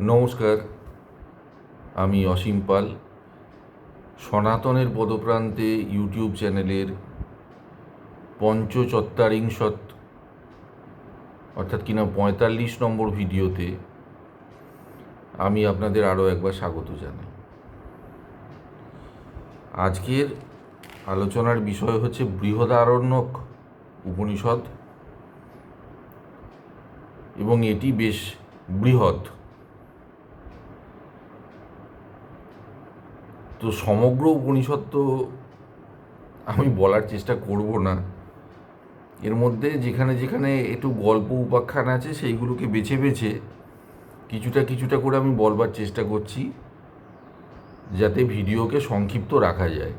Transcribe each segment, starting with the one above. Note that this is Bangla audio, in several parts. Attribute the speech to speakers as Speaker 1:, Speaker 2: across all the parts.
Speaker 1: নমস্কার, আমি অসীম পাল। সনাতনের পদপ্রান্তে ইউটিউব চ্যানেলের পঞ্চচত্বারিংশত, অর্থাৎ কিনা পঁয়তাল্লিশ নম্বর ভিডিওতে আমি আপনাদের আরও একবার স্বাগত জানাই। আজকের আলোচনার বিষয় হচ্ছে বৃহদারণ্যক উপনিষদ এবং এটি বেশ বৃহৎ। তো সমগ্র উপনিষদ তো আমি বলার চেষ্টা করব না। এর মধ্যে যেখানে যেখানে একটু গল্প উপাখ্যান আছে, সেইগুলোকে বেছে বেছে কিছুটা কিছুটা করে আমি বলবার চেষ্টা করছি, যাতে ভিডিওকে সংক্ষিপ্ত রাখা যায়।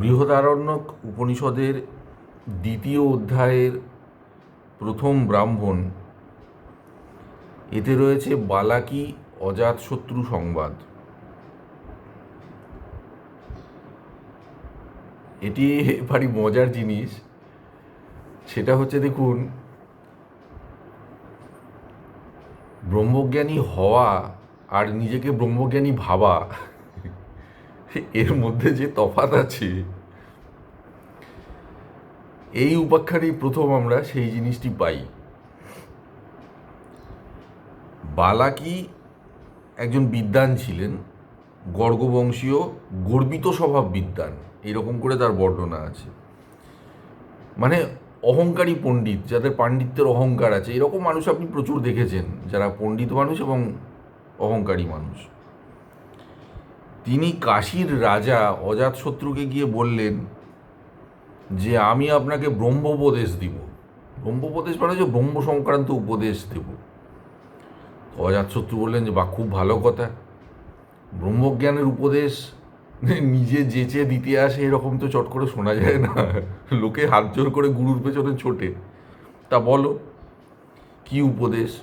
Speaker 1: বৃহদারণ্যক উপনিষদের দ্বিতীয় অধ্যায়ের প্রথম ব্রাহ্মণ, এতে রয়েছে বালাকি অজাতশত্রু সংবাদ। এটি ভারী মজার জিনিস। সেটা হচ্ছে দেখুন, ব্রহ্মজ্ঞানী হওয়া আর নিজেকে ব্রহ্মজ্ঞানী ভাবা, এর মধ্যে যে তফাৎ আছে, এই উপাখ্যানেই প্রথম আমরা সেই জিনিসটি পাই। বালাকি একজন বিদ্বান ছিলেন, গর্গবংশীয় গর্বিত স্বভাব বিদ্বান, এরকম করে তার বর্ণনা আছে। মানে অহংকারী পণ্ডিত, যাদের পাণ্ডিত্যের অহংকার আছে, এরকম মানুষ আপনি প্রচুর দেখেছেন, যারা পণ্ডিত মানুষ এবং অহংকারী মানুষ। তিনি কাশীর রাজা অজাতশত্রুকে গিয়ে বললেন যে, আমি আপনাকে ব্রহ্মোপদেশ দিব। ব্রহ্মোপদেশ মানে হচ্ছে ব্রহ্ম সংক্রান্ত উপদেশ দেব। অজাতশত্রু বললেন যে বা খুব ভালো কথা। ব্রহ্মজ্ঞানের উপদেশ নিজে যেচে দিতে আসে, এরকম তো চট করে শোনা যায় না। লোকে হাত জোর করে গুরুর পেছনে ছোটে। তা বলো, কি উপদেশ?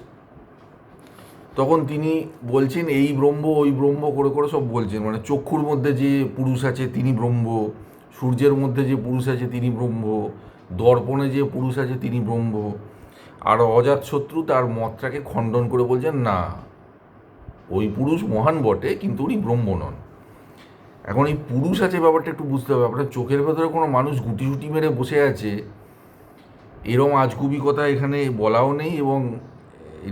Speaker 1: তখন তিনি বলছেন, এই ব্রহ্ম, ওই ব্রহ্ম, করে করে সব বলছেন। মানে চক্ষুর মধ্যে যে পুরুষ আছে তিনি ব্রহ্ম, সূর্যের মধ্যে যে পুরুষ আছে তিনি ব্রহ্ম, দর্পণে যে পুরুষ আছে তিনি ব্রহ্ম আর অজাতশত্রু তার মতটাকে খণ্ডন করে বলছেন, না, ওই পুরুষ মহান বটে, কিন্তু উনি ব্রহ্ম নন। এখন এই পুরুষ আছে ব্যাপারটা একটু বুঝতে হবে। আপনার চোখের ভেতরে কোনো মানুষ গুটি গুটি মেরে বসে আছে, এরম আজগুবি কথা এখানে বলাও নেই এবং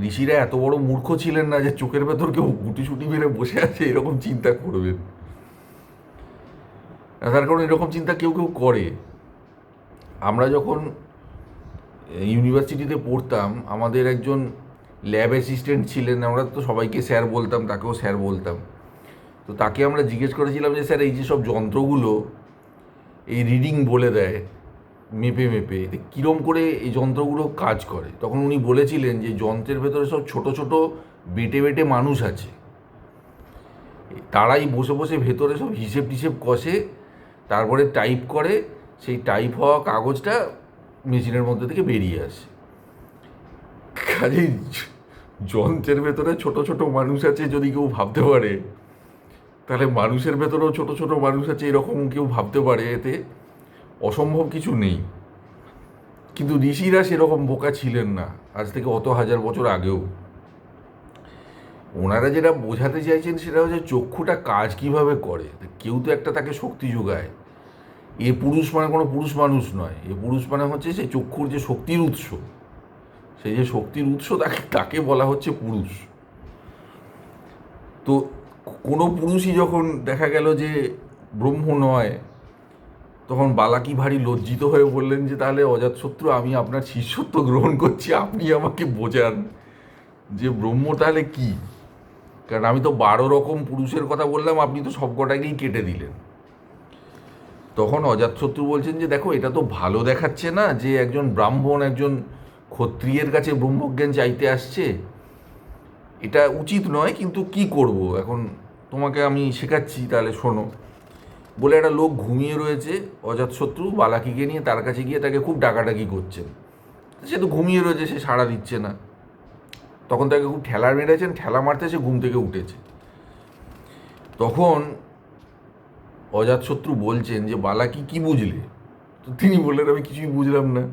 Speaker 1: ঋষিরা এত বড় মূর্খ ছিলেন না যে চোখের ভেতর কেউ গুটি সুটি মেরে বসে আছে, এরকম চিন্তা করবেন। তার কারণ এরকম চিন্তা কেউ কেউ করে। আমরা যখন ইউনিভার্সিটিতে পড়তাম, আমাদের একজন ল্যাব অ্যাসিস্ট্যান্ট ছিলেন, আমরা তো সবাইকে স্যার বলতাম, তাকেও স্যার বলতাম। তো তাকে আমরা জিজ্ঞেস করেছিলাম যে, স্যার, এই যে সব যন্ত্রগুলো, এই রিডিং বলে দেয়, মেপে মেপে কীরম করে এই যন্ত্রগুলো কাজ করে? তখন উনি বলেছিলেন যে, যন্ত্রের ভেতরে সব ছোট ছোট, বেটে বেটে মানুষ আছে। তারাই বসে বসে ভেতরে সব হিসেব টিসেব কষে, তারপরে টাইপ করে, সেই টাইপ হওয়া কাগজটা মেশিনের মধ্যে থেকে বেরিয়ে আসে। কাজেই যন্ত্রের ভেতরে ছোট ছোট মানুষ আছে যদি কেউ ভাবতে পারে, তাহলে মানুষের ভেতরেও ছোট ছোট মানুষ আছে এরকম কেউ ভাবতে পারে, এতে অসম্ভব কিছু নেই। কিন্তু ঋষিরা সেরকম বোকা ছিলেন না, আজ থেকে অত হাজার বছর আগেও। ওনারা যেটা বোঝাতে চাইছেন সেটা হচ্ছে চক্ষুটা কাজ কীভাবে করে কেউ তো একটা তাকে শক্তি যোগায়। এ পুরুষ মানে কোনো পুরুষ মানুষ নয়। এ পুরুষ মানে হচ্ছে সে চক্ষুর যে শক্তির উৎস সেই যে শক্তির উৎস তাকে তাকে বলা হচ্ছে পুরুষ। তো কোনো পুরুষই যখন দেখা গেল যে ব্রহ্ম নয়, তখন বালাকি ভারী লজ্জিত হয়ে বললেন যে, তাহলে অজাতশত্রু আমি আপনার শিষ্যত্ব গ্রহণ করছি, আপনি আমাকে বোঝান যে ব্রহ্ম তাহলে কী? কারণ আমি তো বারো রকম পুরুষের কথা বললাম, আপনি তো সব কটাকেই কেটে দিলেন। তখন অজাতশত্রু বলছেন যে, দেখো, এটা তো ভালো দেখাচ্ছে না যে একজন ব্রাহ্মণ, একজন ক্ষত্রিয়ের কাছে ব্রহ্মজ্ঞান চাইতে আসছে। এটা উচিত নয়, কিন্তু কি করব? এখন তোমাকে আমি শেখাচ্ছি, তাহলে শোনো। বলে একটা লোক ঘুমিয়ে রয়েছে অজাতশত্রু বালাকিকে নিয়ে তার কাছে গিয়ে তাকে খুব ডাকাডাকি করছেন। সে তো ঘুমিয়ে রয়েছে, সে সাড়া দিচ্ছে না। তখন তাকে খুব ঠেলা মেরেছেন, ঠেলা মারতে সে ঘুম থেকে উঠেছে। তখন অজাতশত্রু বলছেন যে, বালাকি কি বুঝলে? তো তিনি বললেন, আমি কিছুই বুঝলাম না।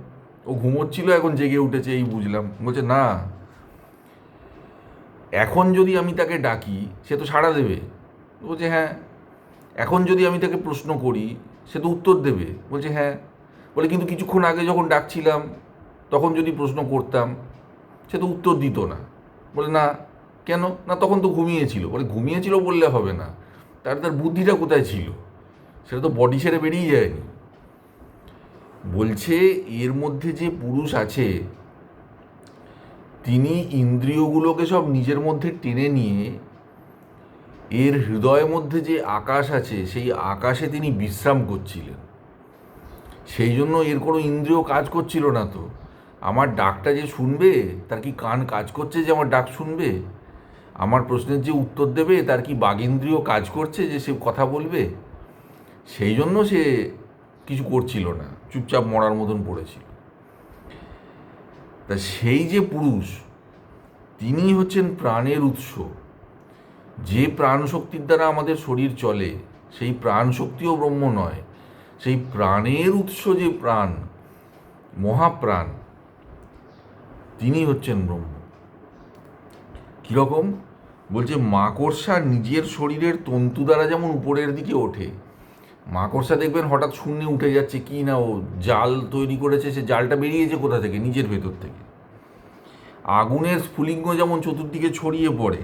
Speaker 1: ও ঘুমোচ্ছিল, এখন জেগে উঠেছে, এই বুঝলাম। বলছে, না। এখন যদি আমি তাকে ডাকি, সে তো সাড়া দেবে। বলছে হ্যাঁ। এখন যদি আমি তাকে প্রশ্ন করি, সে তো উত্তর দেবে। বলছে হ্যাঁ। বলে, কিন্তু কিছুক্ষণ আগে যখন ডাকছিলাম, তখন যদি প্রশ্ন করতাম, সে তো উত্তর দিত না। বলে, না। কেন? না, তখন তো ঘুমিয়েছিল। বলে, ঘুমিয়েছিল বললে হবে না। তার তার বুদ্ধিটা কোথায় ছিল? সেটা তো বডি ছেড়ে বেরিয়ে যায়নি। বলছে এর মধ্যে যে পুরুষ আছে, তিনি ইন্দ্রিয়গুলোকে সব নিজের মধ্যে টেনে নিয়ে, এর হৃদয়ের মধ্যে যে আকাশ আছে, সেই আকাশে তিনি বিশ্রাম করছিলেন। সেই জন্য এর কোনো ইন্দ্রিয় কাজ করছিল না তো। আমার ডাকটা যে শুনবে, তার কি কান কাজ করছে যে আমার ডাক শুনবে? আমার প্রশ্নের যে উত্তর দেবে, তার কি বাগেন্দ্রিয় কাজ করছে যে সে কথা বলবে? সেই জন্য সে কিছু করছিল না, চুপচাপ মরার মতন পড়েছিল। তা সেই যে পুরুষ তিনি হচ্ছেন প্রাণের উৎস। যে প্রাণ শক্তির দ্বারা আমাদের শরীর চলে, সেই প্রাণ শক্তিও ব্রহ্ম নয়। সেই প্রাণের উৎস যে প্রাণ, মহাপ্রাণ তিনি হচ্ছেন ব্রহ্ম। কীরকম বলছে, মাকড়সা নিজের শরীরের তন্তু দ্বারা যেমন উপরের দিকে ওঠে মাকড়সা দেখবেন হঠাৎ শূন্যে উঠে যাচ্ছে, কি না ও জাল তৈরি করেছে, সে জালটা বেরিয়েছে কোথা থেকে? নিজের ভেতর থেকে। আগুনের স্ফুলিঙ্গ যেমন চতুর্দিকে ছড়িয়ে পড়ে,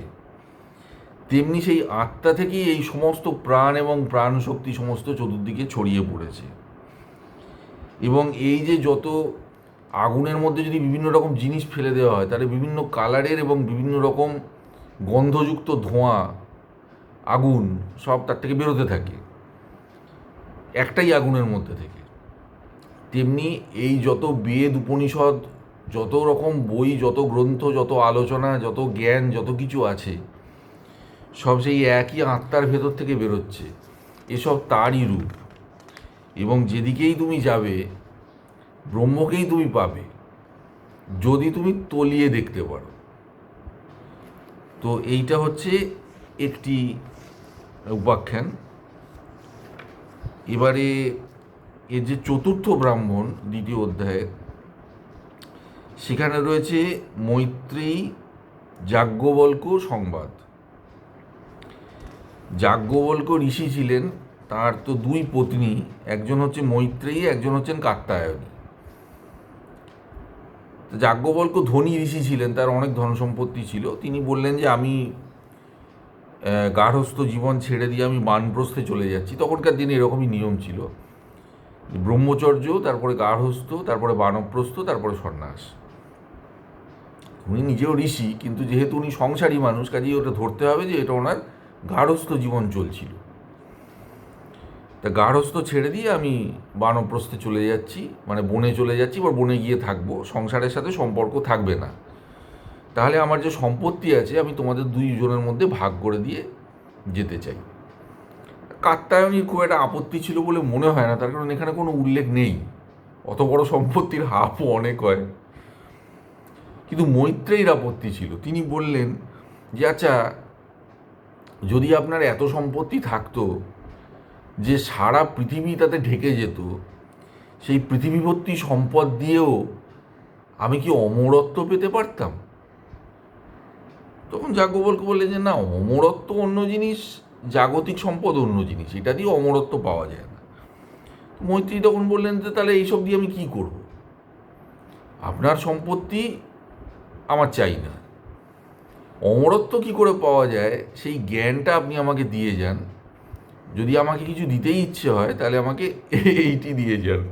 Speaker 1: তেমনি সেই আত্মা থেকেই এই সমস্ত প্রাণ এবং প্রাণ শক্তি সমস্ত চতুর্দিকে ছড়িয়ে পড়েছে। এবং এই যে যত আগুনের মধ্যে যদি বিভিন্ন রকম জিনিস ফেলে দেওয়া হয়, তাহলে বিভিন্ন কালারের এবং বিভিন্ন রকম গন্ধযুক্ত ধোঁয়া, আগুন সব তার থেকে বেরোতে থাকে। একটাই আগুনের মধ্যে থেকে। তেমনি এই যত বেদ উপনিষদ, যত রকম বই, যত গ্রন্থ, যত আলোচনা, যত জ্ঞান, যত কিছু আছে, সব সেই একই আত্মার ভেতর থেকে বেরোচ্ছে। এসব তারই রূপ। এবং যেদিকেই তুমি যাবে, ব্রহ্মকেই তুমি পাবে, যদি তুমি তলিয়ে দেখতে পারো। তো এইটা হচ্ছে একটি উপাখ্যান। এবারে এর যে চতুর্থ ব্রাহ্মণ দ্বিতীয় অধ্যায়ে, সেখানে রয়েছে মৈত্রেয়ী যাজ্ঞবল্ক সংবাদ। যাজ্ঞবল্ক ঋষি ছিলেন, তার তো দুই পত্নী, একজন হচ্ছে মৈত্রেয়ী, একজন হচ্ছেন কাত্তায়নী যাজ্ঞবল্ক ধনী ঋষি ছিলেন, তার অনেক ধন সম্পত্তি ছিল। তিনি বললেন যে, আমি গার্হস্থ জীবন ছেড়ে দিয়ে আমি বানপ্রস্থে চলে যাচ্ছি। তখনকার দিনে এরকমই নিয়ম ছিল। ব্রহ্মচর্য, তারপরে গার্হস্থ তারপরে বানপ্রস্থ, তারপরে সন্ন্যাস। উনি নিজেও ঋষি, কিন্তু যেহেতু উনি সংসারী মানুষ, কাজেই ওটা ধরতে হবে যে এটা ওনার গার্হস্থ জীবন চলছিল। তা গার্হস্থ ছেড়ে দিয়ে আমি বানপ্রস্থে চলে যাচ্ছি মানে বনে চলে যাচ্ছি, বা বনে গিয়ে থাকব। সংসারের সাথে সম্পর্ক থাকবে না। তাহলে আমার যে সম্পত্তি আছে, আমি তোমাদের দুইজনের মধ্যে ভাগ করে দিয়ে যেতে চাই। কাত্তায়নীর খুব একটা আপত্তি ছিল বলে মনে হয় না, তার কারণ এখানে কোনো উল্লেখ নেই। অত বড় সম্পত্তির হাফও অনেক হয়। কিন্তু মৈত্রেয়ীর আপত্তি ছিল। তিনি বললেন যে আচ্ছা যদি আপনার এত সম্পত্তি থাকতো যে সারা পৃথিবী তাতে ঢেকে যেত, সেই পৃথিবীভর্তি সম্পদ দিয়েও আমি কি অমরত্ব পেতে পারতাম? তখন যাজ্ঞবল্ক বললেন যে না, অমরত্ব অন্য জিনিস, জাগতিক সম্পদ অন্য জিনিস, এটা দিয়ে অমরত্ব পাওয়া যায় না। মৈত্রী তখন বললেন যে, তাহলে এইসব দিয়ে আমি কি করব? আপনার সম্পত্তি আমার চাই না। অমরত্ব কি করে পাওয়া যায়? সেই জ্ঞানটা আপনি আমাকে দিয়ে যান। যদি আমাকে কিছু দিতেই ইচ্ছে হয়, তাহলে আমাকে এইটি দিয়ে যান।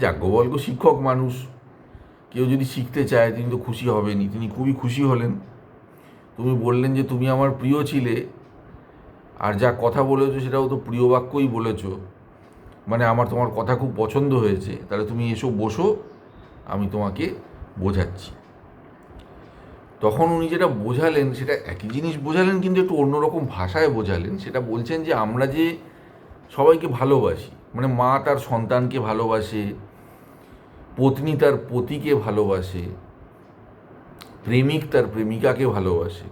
Speaker 1: যাজ্ঞবল্ক শিক্ষক মানুষ কেউ যদি শিখতে চায়, তিনি তো খুশি হবেনি তিনি খুবই খুশি হলেন। তুমি বললেন যে, তুমি আমার প্রিয় ছিলে। আর যা কথা বলেছ, সেটাও তো প্রিয় বাক্যই বলেছ। মানে আমার তোমার কথা খুব পছন্দ হয়েছে। তাহলে তুমি এসো, বসো। আমি তোমাকে বোঝাচ্ছি। তখন উনি যেটা বোঝালেন, সেটা একই জিনিস বোঝালেন, কিন্তু একটু অন্যরকম ভাষায় বোঝালেন। সেটা বলছেন যে, আমরা যে সবাইকে ভালোবাসি। মানে মা তার সন্তানকে ভালোবাসে পত্নী তার পতিকে ভালোবাসে, প্রেমিক তার প্রেমিকাকে ভালোবাসে।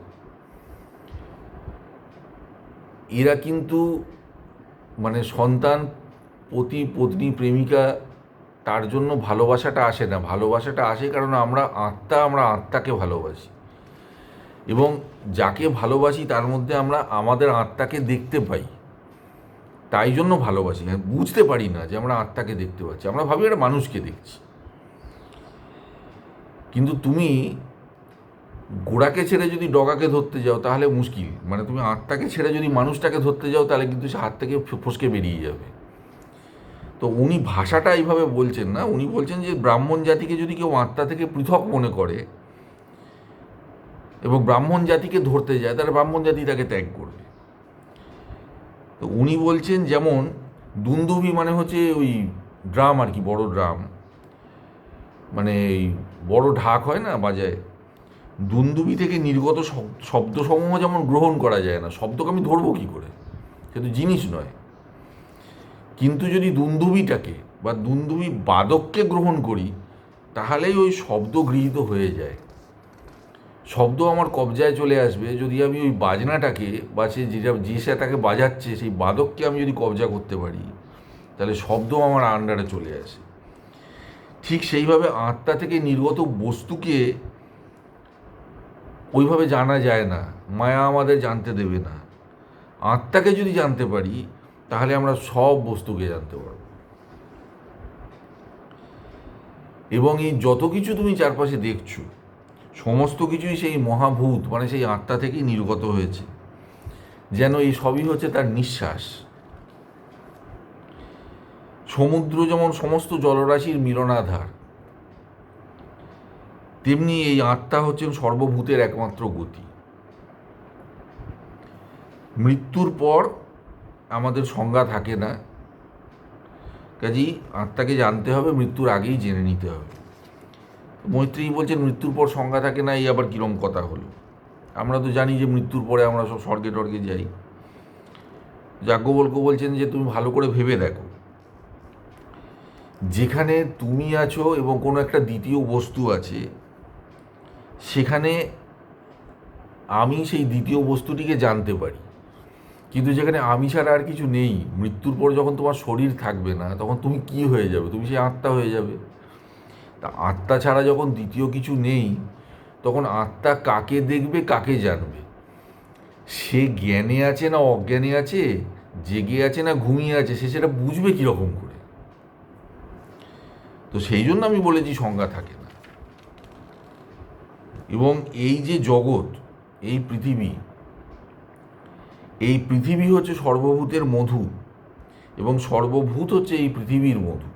Speaker 1: এরা কিন্তু মানে সন্তান, পতি, পত্নী, প্রেমিকা তার জন্য ভালোবাসাটা আসে না। ভালোবাসাটা আসে কারণ আমরা আত্মা, আমরা আত্মাকে ভালোবাসি। এবং যাকে ভালোবাসি তার মধ্যে আমরা আমাদের আত্মাকে দেখতে পাই। তাই জন্য ভালোবাসি। বুঝতে পারি না যে আমরা আত্মাকে দেখতে পাচ্ছি। আমরা ভাবি একটা মানুষকে দেখছি। কিন্তু তুমি গোড়াকে ছেড়ে যদি ডগাকে ধরতে যাও, তাহলে মুশকিল। মানে তুমি আত্মাকে ছেড়ে যদি মানুষটাকে ধরতে যাও, তাহলে কিন্তু সে হাত থেকে ফসকে বেরিয়ে যাবে। তো উনি ভাষাটা এইভাবে বলছেন না, উনি বলছেন যে ব্রাহ্মণ জাতিকে যদি কেউ আত্মা থেকে পৃথক মনে করে এবং ব্রাহ্মণ জাতিকে ধরতে যায়, তাহলে ব্রাহ্মণ জাতি তাকে ত্যাগ করবে। তো উনি বলছেন যেমন দুন্দুভি মানে হচ্ছে ওই ড্রাম আর কি, বড় ড্রাম। মানে এই বড় ঢাক হয় না বাজায়, দুন্দুবি থেকে নির্গত শব- শব্দসমূহ যেমন গ্রহণ করা যায় না, শব্দকে আমি ধরবো কী করে? সে তো জিনিস নয়। কিন্তু যদি দুন্দুবিটাকে বা দুন্দুবি বাদককে গ্রহণ করি, তাহলেই ওই শব্দ গৃহীত হয়ে যায়। শব্দ আমার কবজায় চলে আসবে, যদি আমি ওই বাজনাটাকে বা সে যেটা যে সে তাকে বাজাচ্ছে, সেই বাদককে আমি যদি কবজা করতে পারি, তাহলে শব্দ আমার আন্ডারে চলে আসে। ঠিক সেইভাবে আত্মা থেকে নির্গত বস্তুকে ওইভাবে জানা যায় না, মায়া আমাদের জানতে দেবে না। আত্মাকে যদি জানতে পারি, তাহলে আমরা সব বস্তুকে জানতে পারব। এবং এই যত কিছু তুমি চারপাশে দেখছ, সমস্ত কিছুই সেই মহাভূত মানে সেই আত্মা থেকেই নির্গত হয়েছে। যেন এই সবই হচ্ছে তার নিঃশ্বাস। সমুদ্র যেমন সমস্ত জলরাশির মিলনাধার, তেমনি এই আত্মা হচ্ছেন সর্বভূতের একমাত্র গতি। মৃত্যুর পর আমাদের সংজ্ঞা থাকে না। কাজেই আত্মাকে জানতে হবে, মৃত্যুর আগেই জেনে নিতে হবে। মৈত্রী বলছেন, মৃত্যুর পর সংজ্ঞা থাকে না, এই আবার কিরম কথা হলো? আমরা তো জানি যে মৃত্যুর পরে আমরা সব স্বর্গে টর্গে যাই। যাজ্ঞবল্ক বলছেন যে, তুমি ভালো করে ভেবে দেখো। যেখানে তুমি আছো এবং কোনো একটা দ্বিতীয় বস্তু আছে, সেখানে আমি সেই দ্বিতীয় বস্তুটিকে জানতে পারি। কিন্তু যেখানে আমি ছাড়া আর কিছু নেই, মৃত্যুর পর যখন তোমার শরীর থাকবে না, তখন তুমি কি হয়ে যাবে? তুমি সেই আত্মা হয়ে যাবে। তা আত্মা ছাড়া যখন দ্বিতীয় কিছু নেই, তখন আত্মা কাকে দেখবে, কাকে জানবে? সে জ্ঞানে আছে না অজ্ঞানে আছে? জেগে আছে না ঘুমিয়ে আছে? সে সেটা বুঝবে কীরকম করে? তো সেই জন্য আমি বলেছি সংজ্ঞা থাকে না। এবং এই যে জগৎ, এই পৃথিবী এই পৃথিবী হচ্ছে সর্বভূতের মধু এবং সর্বভূত হচ্ছে এই পৃথিবীর মধু।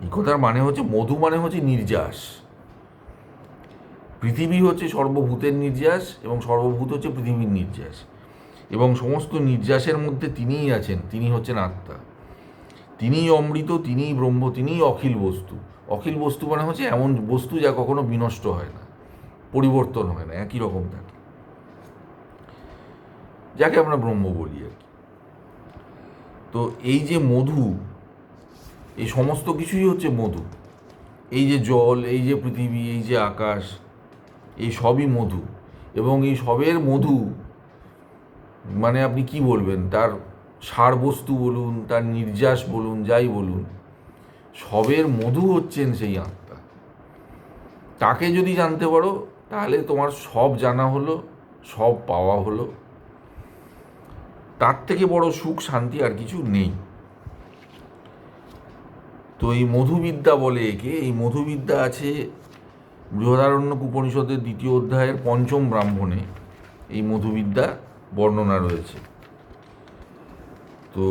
Speaker 1: এই কথার মানে হচ্ছে, মধু মানে হচ্ছে নির্যাস। পৃথিবী হচ্ছে সর্বভূতের নির্যাস এবং সর্বভূত হচ্ছে পৃথিবীর নির্যাস। এবং সমস্ত নির্যাসের মধ্যে তিনিই আছেন, তিনি হচ্ছেন আত্মা। তিনিই অমৃত, তিনিই ব্রহ্ম, তিনিই অখিল বস্তু। অখিল বস্তু মানে হচ্ছে এমন বস্তু যা কখনো বিনষ্ট হয় না, পরিবর্তন হয় না, একই রকম থাকে। যাকে আমরা ব্রহ্ম বলি আর কি। তো এই যে মধু, এই সমস্ত কিছুই হচ্ছে মধু। এই যে জল, এই যে পৃথিবী, এই যে আকাশ, এই সবই মধু। এবং এই সবের মধু মানে আপনি কি বলবেন, তার সার বস্তু বলুন, তার নির্যাস বলুন, যাই বলুন, সবের মধু হচ্ছেন সেই আত্মা। তাকে যদি জানতে পারো, তাহলে তোমার সব জানা হলো, সব পাওয়া হলো। তার থেকে বড় সুখ, শান্তি আর কিছু নেই। তো এই মধুবিদ্যা বলে একে। এই মধুবিদ্যা আছে বৃহদারণ্যক উপনিষদের দ্বিতীয় অধ্যায়ের পঞ্চম ব্রাহ্মণে। এই মধুবিদ্যা বর্ণনা রয়েছে। তো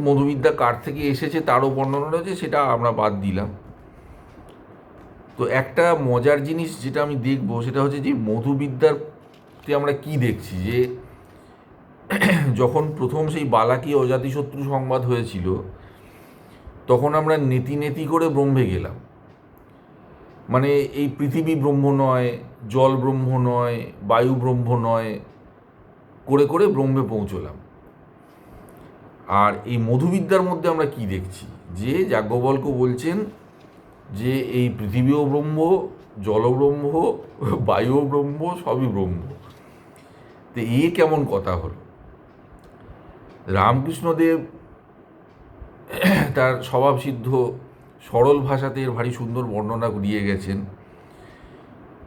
Speaker 1: মধুবিদ্যা কার থেকে এসেছে তারও বর্ণনা রয়েছে, সেটা আমরা বাদ দিলাম। তো একটা মজার জিনিস যেটা আমি দেখব, সেটা হচ্ছে যে মধুবিদ্যাতে আমরা কি দেখছি? যে যখন প্রথম সেই বালাকি অজাতিশত্রু সংবাদ হয়েছিল, তখন আমরা নেতি নেতি করে ব্রহ্মে গেলাম। মানে এই পৃথিবী ব্রহ্ম নয়, জল ব্রহ্ম নয়, বায়ু ব্রহ্ম নয় করে করে ব্রহ্মে পৌঁছলাম। আর এই মধুবিদ্যার মধ্যে আমরা কি দেখছি? যে যাজ্ঞবল্ক বলছেন যে এই পৃথিবীও ব্রহ্ম জলব্রহ্ম বায়ু ব্রহ্ম, সবই ব্রহ্ম। তো এ কেমন কথা হলো? রামকৃষ্ণদেব তার স্বভাবসিদ্ধ সরল ভাষাতে এর ভারী সুন্দর বর্ণনা দিয়ে গেছেন।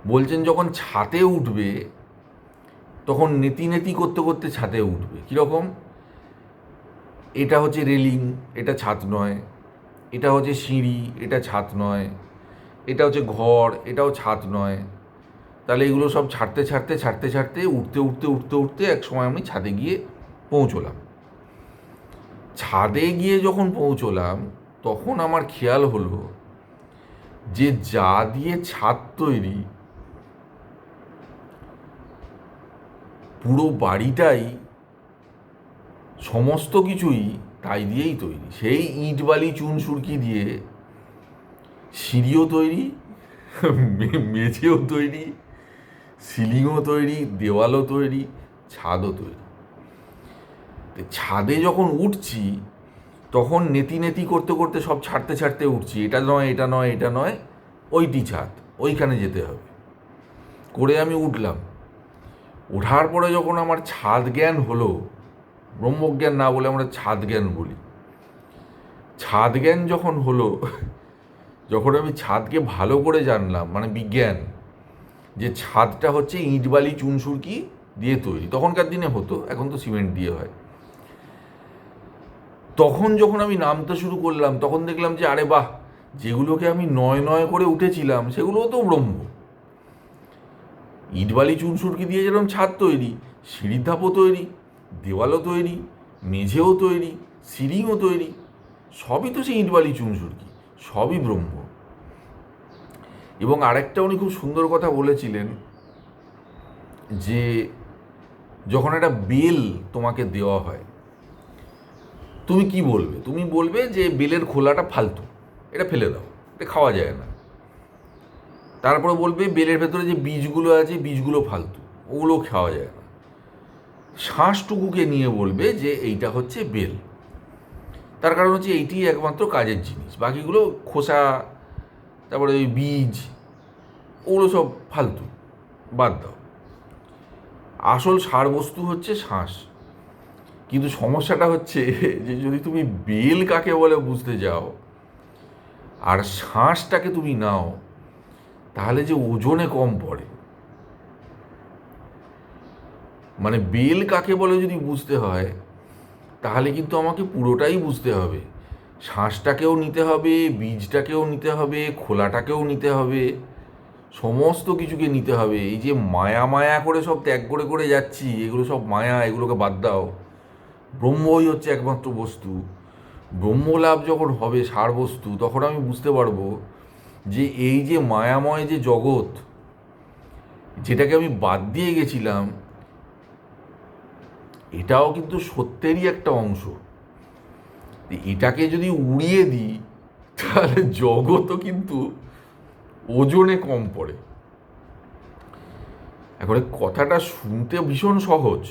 Speaker 1: বলছেন যখন ছাতে উঠবে তখন নেতি নেতি করতে করতে ছাদে উঠবে। কীরকম? এটা হচ্ছে রেলিং, এটা ছাদ নয়। এটা হচ্ছে সিঁড়ি, এটা ছাদ নয়। এটা হচ্ছে ঘর, এটাও ছাদ নয়। তাহলে এগুলো সব ছাড়তে ছাড়তে ছাড়তে ছাড়তে, উঠতে উঠতে উঠতে উঠতে এক সময় আমি ছাদে গিয়ে পৌঁছলাম। ছাদে গিয়ে যখন পৌঁছলাম, তখন আমার খেয়াল হলো যে যা দিয়ে ছাদ তৈরি পুরো বাড়িটাই সমস্ত কিছুই তাই দিয়েই তৈরি। সেই ইট বালি, চুন সুরকি দিয়ে সিঁড়িও তৈরি মেঝেও তৈরি, সিলিংও তৈরি, দেওয়ালও তৈরি, ছাদও তৈরি। ছাদে যখন উঠছি, তখন নেতি নেতি করতে করতে সব ছাড়তে ছাড়তে উঠছি। এটা নয় এটা নয় এটা নয়, ওইটি ছাদ, ওইখানে যেতে হবে। করে আমি উঠলাম। ওঠার পরে যখন আমার ছাদ জ্ঞান হলো, ব্রহ্মজ্ঞান না বলে আমরা ছাদ জ্ঞান বলি। ছাদ জ্ঞান যখন হলো, যখন আমি ছাদকে ভালো করে জানলাম মানে বিজ্ঞান, যে ছাদটা হচ্ছে ইট, বালি চুনসুরকি দিয়ে তৈরি। তখনকার দিনে হতো, এখন তো সিমেন্ট দিয়ে হয়। তখন যখন আমি নামতে শুরু করলাম, তখন দেখলাম যে, আরে বাহ, যেগুলোকে আমি নয় নয় করে উঠেছিলাম, সেগুলোও তো ব্রহ্ম। ইটবালি চুনসুরকি দিয়ে যেরকম ছাদ তৈরি, সিঁড়ির ধাপও তৈরি, দেওয়ালও তৈরি, মেঝেও তৈরি, সিঁড়িও তৈরি, সবই তো সেই ইটবালি চুনসুরকি, সবই ব্রহ্ম। এবং আরেকটা উনি খুব সুন্দর কথা বলেছিলেন যে যখন একটা বেল তোমাকে দেওয়া হয়, তুমি কি বলবে? তুমি বলবে যে বেলের খোলাটা ফালতু, এটা ফেলে দাও, এটা খাওয়া যায় না। তারপরে বলবে বেলের ভেতরে যে বীজগুলো আছে, বীজগুলো ফালতু। ওগুলো খাওয়া যায় না। শ্বাসটুকুকে নিয়ে বলবে যে এইটা হচ্ছে বেল। তার কারণ হচ্ছে এইটি একমাত্র কাজের জিনিস। বাকিগুলো খোসা, তারপরে ওই বীজ, ওগুলো সব ফালতু। বাদ দাও। আসল সার বস্তু হচ্ছে শ্বাস। কিন্তু সমস্যাটা হচ্ছে যে যদি তুমি বেল কাকে বলে বুঝতে যাও, আর শ্বাসটাকে তুমি নাও তাহলে যে ওজনে কম পড়ে। মানে বেল কাকে বলে যদি বুঝতে হয়, তাহলে কিন্তু আমাকে পুরোটাই বুঝতে হবে। শ্বাসটাকেও নিতে হবে, বীজটাকেও নিতে হবে, খোলাটাকেও নিতে হবে, সমস্ত কিছুকে নিতে হবে। এই যে মায়া মায়া করে সব ত্যাগ করে করে যাচ্ছি, এগুলো সব মায়া, এগুলোকে বাদ দাও। ব্রহ্মই হচ্ছে একমাত্র বস্তু। ব্রহ্মলাভ যখন হবে সার বস্তু তখন আমি বুঝতে পারব যে এই যে মায়াময় যে জগৎ, যেটাকে আমি বাদ দিয়ে গেছিলাম, এটাও কিন্তু সত্যেরই একটা অংশ। এটাকে যদি উড়িয়ে দিই, তাহলে জগৎও কিন্তু ওজনে কম পড়ে। এখন কথাটা শুনতে ভীষণ সহজ,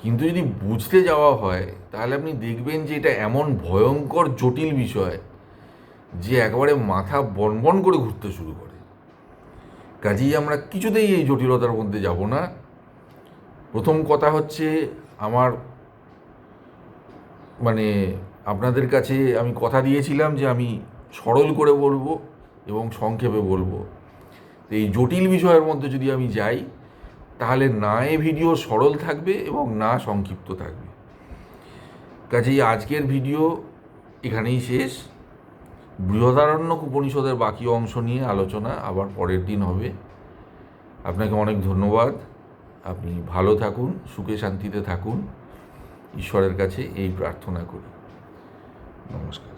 Speaker 1: কিন্তু যদি বুঝতে যাওয়া হয়, তাহলে আপনি দেখবেন যে এটা এমন ভয়ঙ্কর, জটিল বিষয়। যে একেবারে মাথা বনবন করে ঘুরতে শুরু করে। কাজেই আমরা কিছুতেই এই জটিলতার মধ্যে যাব না। প্রথম কথা হচ্ছে আমার মানে আপনাদের কাছে আমি কথা দিয়েছিলাম যে আমি সরল করে বলব এবং সংক্ষেপে বলব। তো এই জটিল বিষয়ের মধ্যে যদি আমি যাই, তাহলে না এ ভিডিও সরল থাকবে এবং না সংক্ষিপ্ত থাকবে। কাজেই আজকের ভিডিও এখানেই শেষ। বৃহদারণ্যক উপনিষদের বাকি অংশ নিয়ে আলোচনা আবার পরের দিন হবে। আপনাকে অনেক ধন্যবাদ। আপনি ভালো থাকুন, সুখে শান্তিতে থাকুন। ঈশ্বরের কাছে এই প্রার্থনা করি। নমস্কার।